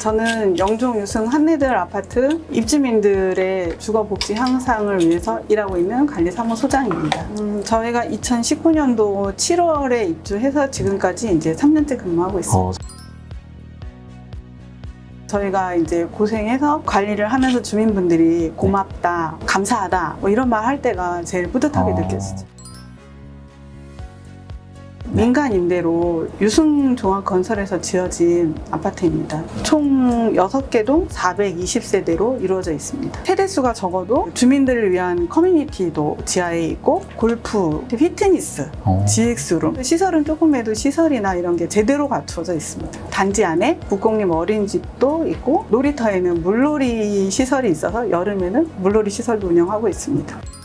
저는 영종 유승 한내들 아파트 입주민들의 주거 복지 향상을 위해서 일하고 있는 관리사무소장입니다. 음, 저희가 2019년도 7월에 입주해서 지금까지 이제 3년째 근무하고 있습니다. 어, 저희가 이제 고생해서 관리를 하면서 주민분들이 고맙다, 감사하다 뭐 이런 말 할 때가 제일 뿌듯하게 어. 느껴지죠. 민간 임대로 유승종합건설에서 지어진 아파트입니다. 총 6개 동 420세대로 이루어져 있습니다. 세대수가 적어도 주민들을 위한 커뮤니티도 지하에 있고 골프, 피트니스, 어. GX로 시설은 조금해도 시설이나 이런 게 제대로 갖춰져 있습니다. 단지 안에 국공립 어린이집도 있고 놀이터에는 물놀이 시설이 있어서 여름에는 물놀이 시설도 운영하고 있습니다.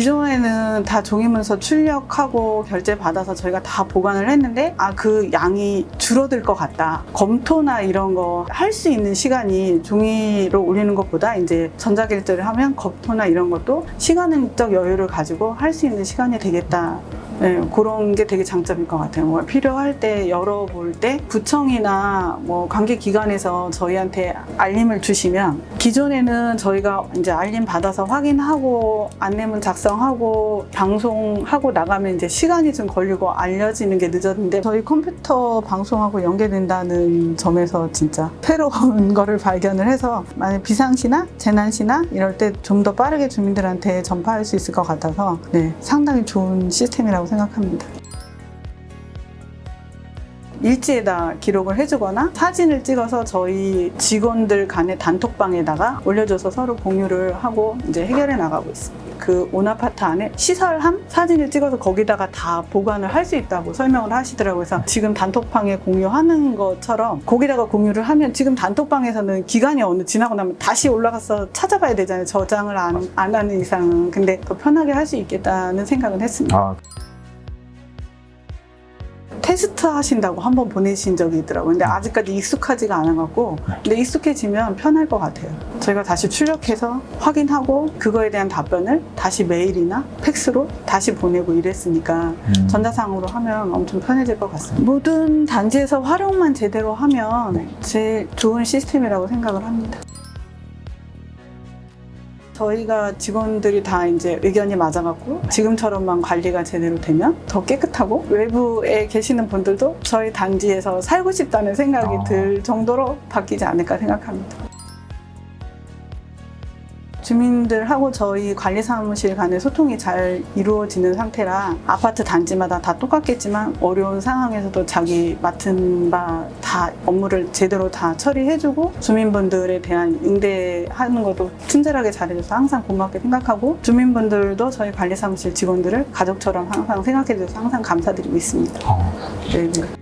기존에는 다 종이문서 출력하고 결제 받아서 저희가 다 보관을 했는데 아 그 양이 줄어들 것 같다. 검토나 이런 거 할 수 있는 시간이 종이로 올리는 것보다 이제 전자결제를 하면 검토나 이런 것도 시간적 여유를 가지고 할 수 있는 시간이 되겠다 네, 그런 게 되게 장점일 것 같아요. 뭐 필요할 때 열어볼 때 구청이나 뭐 관계 기관에서 저희한테 알림을 주시면 기존에는 저희가 이제 알림 받아서 확인하고 안내문 작성하고 방송하고 나가면 이제 시간이 좀 걸리고 알려지는 게 늦었는데 저희 컴퓨터 방송하고 연계된다는 점에서 진짜 새로운 거를 발견을 해서 만약 비상시나 재난시나 이럴 때 좀 더 빠르게 주민들한테 전파할 수 있을 것 같아서 네, 상당히 좋은 시스템이라고 생각합니다. 일지에다 기록을 해주거나 사진을 찍어서 저희 직원들 간의 단톡방에다가 올려줘서 서로 공유를 하고 이제 해결해 나가고 있습니다. 그 온아파트 안에 시설함 사진을 찍어서 거기다가 다 보관을 할 수 있다고 설명을 하시더라고요. 그래서 지금 단톡방에 공유하는 것처럼 거기다가 공유를 하면 지금 단톡방에서는 기간이 어느 지나고 나면 다시 올라가서 찾아봐야 되잖아요. 저장을 안, 안 하는 이상은. 근데 더 편하게 할 수 있겠다는 생각은 했습니다. 아, 테스트 하신다고 한번 보내신 적이 있더라고요. 근데 아직까지 익숙하지가 않아갖고, 근데 익숙해지면 편할 것 같아요. 저희가 다시 출력해서 확인하고, 그거에 대한 답변을 다시 메일이나 팩스로 다시 보내고 이랬으니까, 음. 전자상으로 하면 엄청 편해질 것 같습니다. 모든 단지에서 활용만 제대로 하면 제일 좋은 시스템이라고 생각을 합니다. 저희가 직원들이 다 이제 의견이 맞아갖고 지금처럼만 관리가 제대로 되면 더 깨끗하고 외부에 계시는 분들도 저희 단지에서 살고 싶다는 생각이 아. 들 정도로 바뀌지 않을까 생각합니다. 주민들하고 저희 관리사무실 간의 소통이 잘 이루어지는 상태라 아파트 단지마다 다 똑같겠지만 어려운 상황에서도 자기 맡은 바 다 업무를 제대로 다 처리해주고 주민분들에 대한 응대하는 것도 친절하게 잘해줘서 항상 고맙게 생각하고 주민분들도 저희 관리사무실 직원들을 가족처럼 항상 생각해줘서 항상 감사드리고 있습니다. 어. 네, 네.